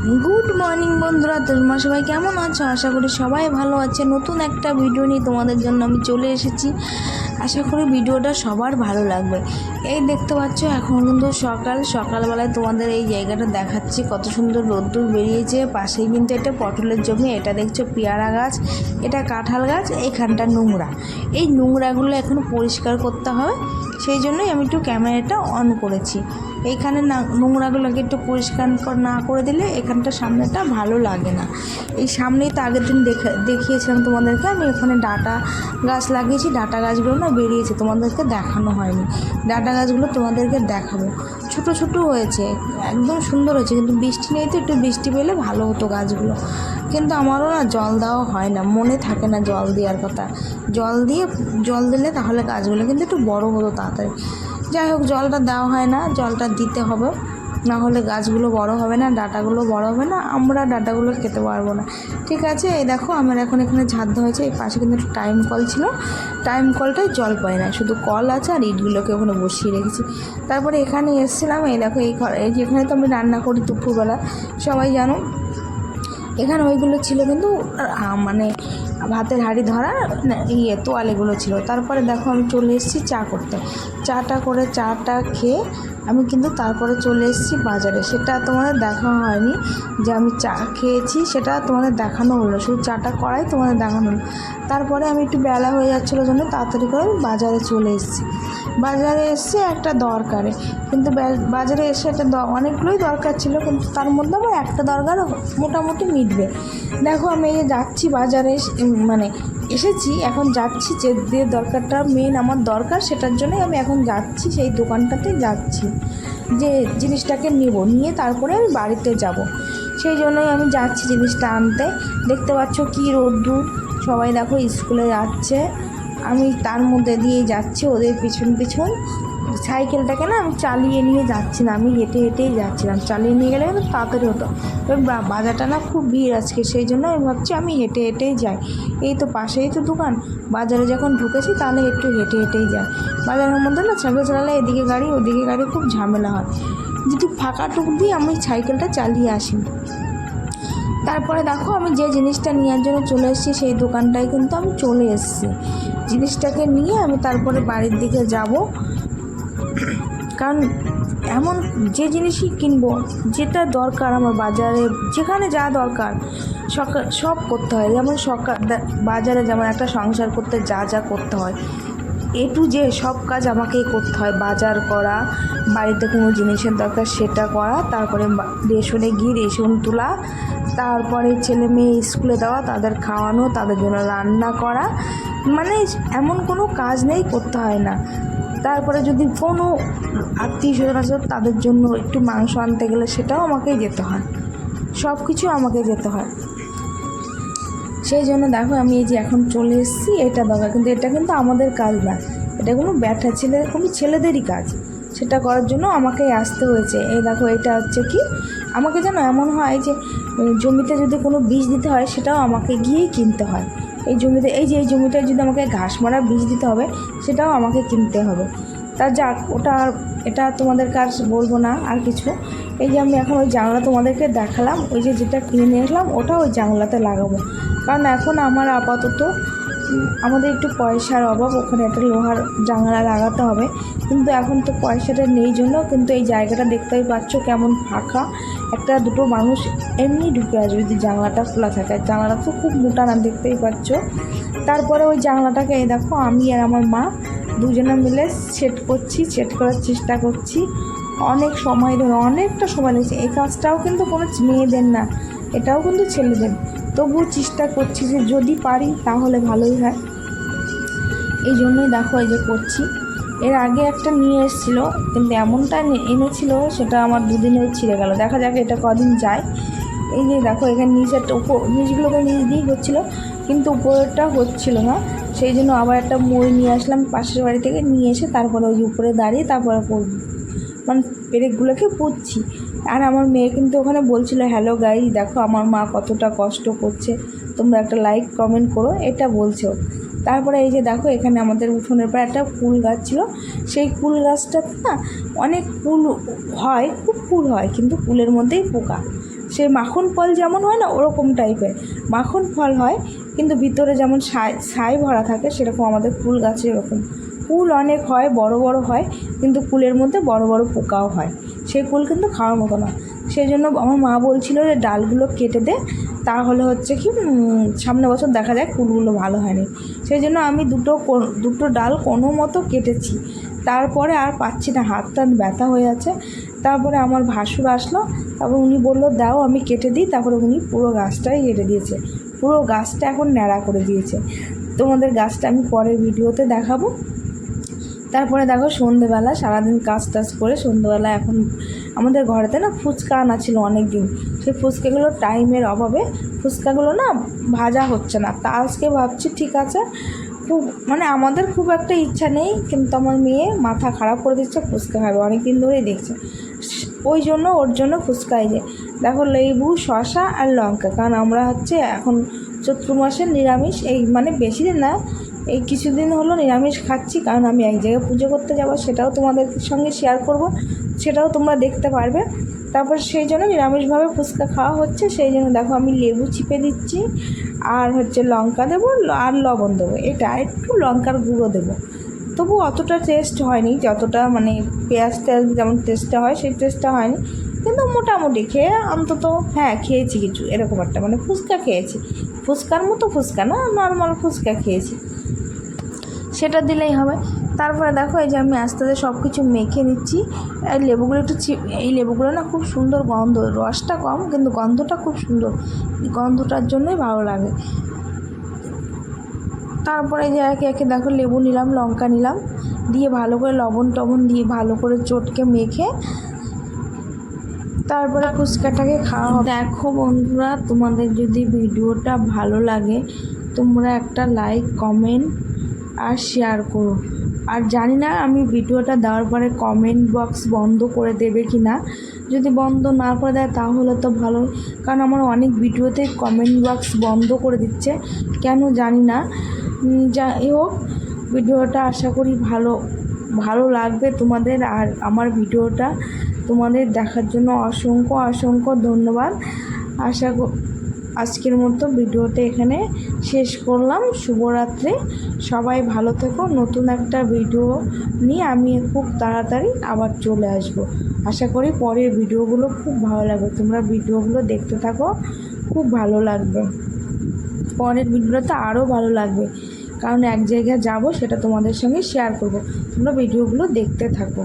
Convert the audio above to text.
Good morning বন্ধুরা। তোমরা সবাই কেমন আছো? আশা করি সবাই ভালো আছে। নতুন একটা ভিডিও নিয়ে তোমাদের জন্য আমি চলে এসেছি। আশা করি ভিডিওটা সবার ভালো লাগবে। এই দেখতে পাচ্ছ, এখন কিন্তু সকাল। সকালবেলায় তোমাদের এই জায়গাটা দেখাচ্ছি। কত সুন্দর রোদ্দুর বেরিয়েছে। পাশেই কিন্তু এটা পটলের জমি। এটা দেখছ, পেয়ারা গাছ, এটা কাঁঠাল গাছ, এখানটা নোংরা। এই নোংরাগুলো এখন পরিষ্কার করতে হবে। সেই জন্যই আমি একটু ক্যামেরাটা অন করেছি। এইখানে না নোংরাগুলোকে একটু পরিষ্কার কর- না করে দিলে এখানটা সামনেটা ভালো লাগে না। এই সামনেই তো আগের দিন দেখে, দেখিয়েছিলাম তোমাদেরকে, আমি এখানে ডাটা গাছ লাগিয়েছি, ডাটা গাছগুলো না বেরিয়েছে, তোমাদেরকে দেখানো হয়নি। ডাটা গাছগুলো তোমাদেরকে দেখাবো। ছোট ছোট হয়েছে, একদম সুন্দর হয়েছে, কিন্তু বৃষ্টি নেই তো, একটু বৃষ্টি পেলে ভালো হতো গাছগুলো। কিন্তু আমারও না জল দেওয়া হয় না, মনে থাকে না জল দেওয়ার কথা। জল দিয়ে, জল দিলে তাহলে গাছগুলো কিন্তু একটু বড় হতো তাড়াতাড়ি। যাই হোক, জলটা দেওয়া হয় না, জলটা দিতে হবে। না হলে গাছগুলো বড় হবে না, ডাটাগুলো বড় হবে না, আমরা ডাটাগুলো খেতে পারব না। ঠিক আছে, এই দেখো আমার এখন এখানে ঝাঁদ দেওয়া হয়েছে, এই পাশে কিন্তু টাইম কল ছিল। টাইম কলটায় জল পায় না, শুধু কল আছে আর ইটগুলোকে ওখানে বসিয়ে রেখেছি। তারপরে এখানে এসেছিলাম, এই দেখো এই ঘর, এই যেখানে তো আমি রান্না করি দুপুরবেলা, সবাই জানো। এখানে ওইগুলো ছিল কিন্তু মানে ভাতের হাঁড়ি ধরা ইয়ে তোয়ালেগুলো ছিল। তারপরে দেখো আমি চলে এসেছি চা করতে। চাটা করে চাটা খেয়ে আমি কিন্তু তারপরে চলে এসেছি বাজারে। সেটা তোমাদের দেখা হয়নি যে আমি চা খেয়েছি, সেটা তোমাদের দেখানো হলো শুধু চাটা করাই তোমাদের দেখানো হলো। তারপরে আমি একটু বেলা হয়ে যাচ্ছিল জন্য তাড়াতাড়ি করে আমি বাজারে চলে এসেছি। বাজারে এসে একটা দরকারে। কিন্তু বাজারে এসে একটা অনেকগুলোই দরকার ছিল, কিন্তু তার মধ্যে আমার একটা দরকার মোটামুটি মিটবে। দেখো আমি এই যাচ্ছি বাজারে মানে এসেছি, এখন যাচ্ছি, যে দরকারটা মেন আমার দরকার, সেটার জন্যই আমি এখন যাচ্ছি, সেই দোকানটাতে যাচ্ছি, যে জিনিসটাকে নেব, নিয়ে তারপরে আমি বাড়িতে যাব। সেই জন্যই আমি যাচ্ছি জিনিসটা আনতে। দেখতে পাচ্ছ কী রোদ্দুর, সবাই দেখো স্কুলে যাচ্ছে। আমি তার মধ্যে দিয়ে যাচ্ছি, ওদের পিছন পিছন। সাইকেলটাকে না আমি চালিয়ে নিয়ে যাচ্ছি না, আমি হেঁটে হেঁটেই যাচ্ছিলাম। চালিয়ে নিয়ে গেলে কিন্তু তাড়াতাড়ি হতো। এবার বাজারটা না খুব ভিড় আজকে, সেই জন্য আমি ভাবছি আমি হেঁটে হেঁটেই যাই। এই তো পাশেই তো দোকান। বাজারে যখন ঢুকেছি তাহলে একটু হেঁটে হেঁটেই যাই। বাজারের মধ্যে না সাইকেল চালালে এদিকে গাড়ি, ওদিকে গাড়ি খুব ঝামেলা হয়। যদি ফাঁকা টুক দিয়ে আমি সাইকেলটা চালিয়ে আসি। তারপরে দেখো আমি যে জিনিসটা নেওয়ার জন্য চলে এসেছি, সেই দোকানটায় কিন্তু আমি চলে এসেছি। জিনিসটাকে নিয়ে আমি তারপরে বাড়ির দিকে যাব। কারণ এমন যে জিনিসই কিনবো, যেটা দরকার আমার বাজারে, যেখানে যা দরকার সকাল সব করতে হয়। যেমন সকাল বাজারে যেমন একটা সংসার করতে যা যা করতে হয়, এ টু যে সব কাজ আমাকেই করতে হয়। বাজার করা, বাড়িতে কোনো জিনিসের দরকার সেটা করা, তারপরে রেশনে গিয়ে রেশন তোলা, তারপরে ছেলে মেয়ে স্কুলে দেওয়া, তাদের খাওয়ানো, তাদের জন্য রান্না করা। মানে এমন কোনো কাজ নেই, করতে হয় না। তারপরে যদি কোনো আত্মীয় স্বজন আছে তাদের জন্য একটু মাংস আনতে গেলে সেটাও আমাকেই যেতে হয়। সব কিছু আমাকে যেতে হয়। সেই জন্য দেখো আমি এই যে এখন চলে এসেছি, এটা দরকার কিন্তু এটা কিন্তু আমাদের কাজ না। এটা কোনো ব্যাটা ছেলে কোনো ছেলেদেরই কাজ। সেটা করার জন্য আমাকেই আসতে হয়েছে। এই দেখো, এটা হচ্ছে কি? আমাকে যেন এমন হয় যে জমিতে যদি কোনো বীজ দিতে হয় সেটাও আমাকে গিয়েই কিনতে হয়। এই জমিতে, এই যে এই জমিটায় যদি আমাকে ঘাস মারা বীজ দিতে হবে, সেটাও আমাকে কিনতে হবে। তা যাক, ওটা আর, এটা তোমাদের কাজ বলব না, আর কিছু। এই যে আমি এখন ওই জানলা তোমাদেরকে দেখালাম, ওই যে যেটা কিনে নিয়ে আসলাম, ওটা ওই জানলাতে লাগাবো। কারণ এখন আমার আপাতত আমাদের একটু পয়সার অভাব, ওখানে একটা লোহার জানলা লাগাতে হবে। কিন্তু এখন তো পয়সাটা নেই জন্য, কিন্তু এই জায়গাটা দেখতেই পাচ্ছ কেমন ফাঁকা। একটা দুটো মানুষ এমনি ঢুকে আসবে যদি জানলাটা খোলা থাকে। জানলাটা তো খুব মোটা না, দেখতেই পাচ্ছ। তারপরে ওই জানলাটাকে এই দেখো, আমি আর আমার মা দুজনে মিলে সেট করছি সেট করার চেষ্টা করছি। অনেক সময় ধরে, অনেকটা সময় লেগেছে। এই কাজটাও কিন্তু কোনো মেয়েদের না। এটাও কিন্তু ছেলেদের। তবুও চেষ্টা করছি যে যদি পারি তাহলে ভালোই হয়। এই জন্যই দেখো এই যে করছি। এর আগে একটা নিয়ে এসেছিল, কিন্তু এমনটা এনেছিল সেটা আমার দুদিনেও ছিঁড়ে গেল। দেখা যাক এটা কদিন যায়। এই যে দেখো এখানে নিচেরটা উপর, নিচগুলোকে নিচ দিয়েই হচ্ছিল, কিন্তু উপরেরটা হচ্ছিল না। সেই জন্য আবার একটা মই নিয়ে আসলাম পাশের বাড়ি থেকে, নিয়ে এসে তারপরে ওই উপরে দাঁড়িয়ে তারপরে করব। মানে পেরেকগুলোকে পুঁতছি আর আমার মেয়ে কিন্তু ওখানে বলছিল হ্যালো গাই দেখো আমার মা কতটা কষ্ট করছে। তোমরা একটা লাইক কমেন্ট করো, এটা বলছো তারপরে এই যে দেখো, এখানে আমাদের উঠোনের পর একটা ফুল গাছ ছিল। সেই ফুল গাছটা না অনেক ফুল হয়, খুব ফুল হয়, কিন্তু ফুলের মধ্যেই পোকা। সেই মাখন ফল যেমন হয় না, ওরকম টাইপের মাখন ফল হয়, কিন্তু ভিতরে যেমন ছাই ছাই ভরা থাকে, সেরকম আমাদের ফুল গাছে এরকম। কুল অনেক হয়, বড় বড় হয়, কিন্তু কুলের মধ্যে বড় বড় পোকাও হয়। সেই কুল কিন্তু খাওয়ার মতো না। সেই জন্য আমার মা বলছিল যে ডালগুলো কেটে দে, তাহলে হচ্ছে কি সামনে বছর দেখা যায় কুলগুলো ভালো হয়নি। সেই জন্য আমি দুটো দুটো ডাল কোনো মতো কেটেছি। তারপরে আর পাচ্ছি না, হাত টাত ব্যথা হয়ে আছে। তারপরে আমার ভাসুর আসলো, তারপর উনি বলল, দাও, আমি কেটে দিই। তারপরে উনি পুরো গাছটাই কেটে দিয়েছে। পুরো গাছটা এখন ন্যাড়া করে দিয়েছে। তোমাদের গাছটা আমি পরের ভিডিওতে দেখাবো। তারপরে দেখো সন্ধেবেলা, সারাদিন কাজ টাজ করে সন্ধেবেলা এখন আমাদের ঘরেতে না ফুচকা আনা ছিল অনেক দিন সেই ফুচকাগুলো টাইমের অভাবে ফুচকাগুলো না ভাজা হচ্ছে না। তা আজকে ভাবছি ঠিক আছে, খুব মানে আমাদের খুব একটা ইচ্ছা নেই, কিন্তু আমার মেয়ে মাথা খারাপ করে দিচ্ছে, ফুচকা খাবে অনেক দিন ধরেই দেখছে। ওই জন্য, ওর জন্য ফুচকা যে, দেখো লেবু শশা আর লঙ্কা, কারণ আমরা হচ্ছে এখন চৈত্র মাসের নিরামিষ, এই মানে বেশি দিন না এই কিছুদিন হলো নিরামিষ খাচ্ছি, কারণ আমি এক জায়গায় পুজো করতে যাব, সেটাও তোমাদের সঙ্গে শেয়ার করব, সেটাও তোমরা দেখতে পারবে। তারপর সেই জন্য নিরামিষভাবে ফুচকা খাওয়া হচ্ছে, সেই জন্য দেখো আমি লেবু চিপে দিচ্ছি, আর হচ্ছে লঙ্কা দেবো, আর লবণ দেবো, এটা একটু লঙ্কার গুঁড়ো দেবো। তবু অতটা টেস্ট হয়নি, যতটা মানে পেঁয়াজ টেয়াজ যেমন টেস্টটা হয়, সেই টেস্টটা হয়নি। কিন্তু মোটামুটি খেয়ে অন্তত হ্যাঁ খেয়েছি কিছু, এরকম একটা মানে ফুচকা খেয়েছি। ফুচকার মতো ফুচকা না নর্মাল ফুচকা খেয়েছি। সেটা দিলেই হবে। তারপরে দেখো এই যে আমি আস্তে আস্তে সব কিছু মেখে নিচ্ছি। এই লেবুগুলো একটু এই লেবুগুলো না খুব সুন্দর গন্ধ, রসটা কম কিন্তু গন্ধটা খুব সুন্দর। গন্ধটার জন্যই ভালো লাগে। তারপরে যে একে একে দেখো লেবু নিলাম, লঙ্কা নিলাম। দিয়ে ভালো করে লবণ টবণ দিয়ে ভালো করে চটকে মেখে তারপরে ফুচকাটাকে খাওয়া হবে। দেখো বন্ধুরা, তোমাদের যদি ভিডিওটা ভালো লাগে, তোমরা একটা লাইক কমেন্ট আর শেয়ার করো। আর জানি না আমি ভিডিওটা দেওয়ার পরে কমেন্ট বক্স বন্ধ করে দেবে কি না যদি বন্ধ না করে দেয় তাহলে তো ভালো। কারণ আমার অনেক ভিডিওতে কমেন্ট বক্স বন্ধ করে দিচ্ছে। কেন জানি না। যাই হোক, ভিডিওটা আশা করি ভালো ভালো লাগবে তোমাদের। আর আমার ভিডিওটা তোমাদের দেখার জন্য অসংখ্য অসংখ্য ধন্যবাদ। আশা আজকের মতো ভিডিওটা এখানে শেষ করলাম। শুভরাত্রি। সবাই ভালো থেকো। নতুন একটা ভিডিও নিয়ে আমি খুব তাড়াতাড়ি আবার চলে আসব। আশা করি পরের ভিডিওগুলো খুব ভালো লাগবে। তোমরা ভিডিওগুলো দেখতে থাকো। খুব ভালো লাগবে। পরের ভিডিওটা আরও ভালো লাগবে। কারণ এক জায়গায় যাব, সেটা তোমাদের সঙ্গে শেয়ার করব। তোমরা ভিডিওগুলো দেখতে থাকো।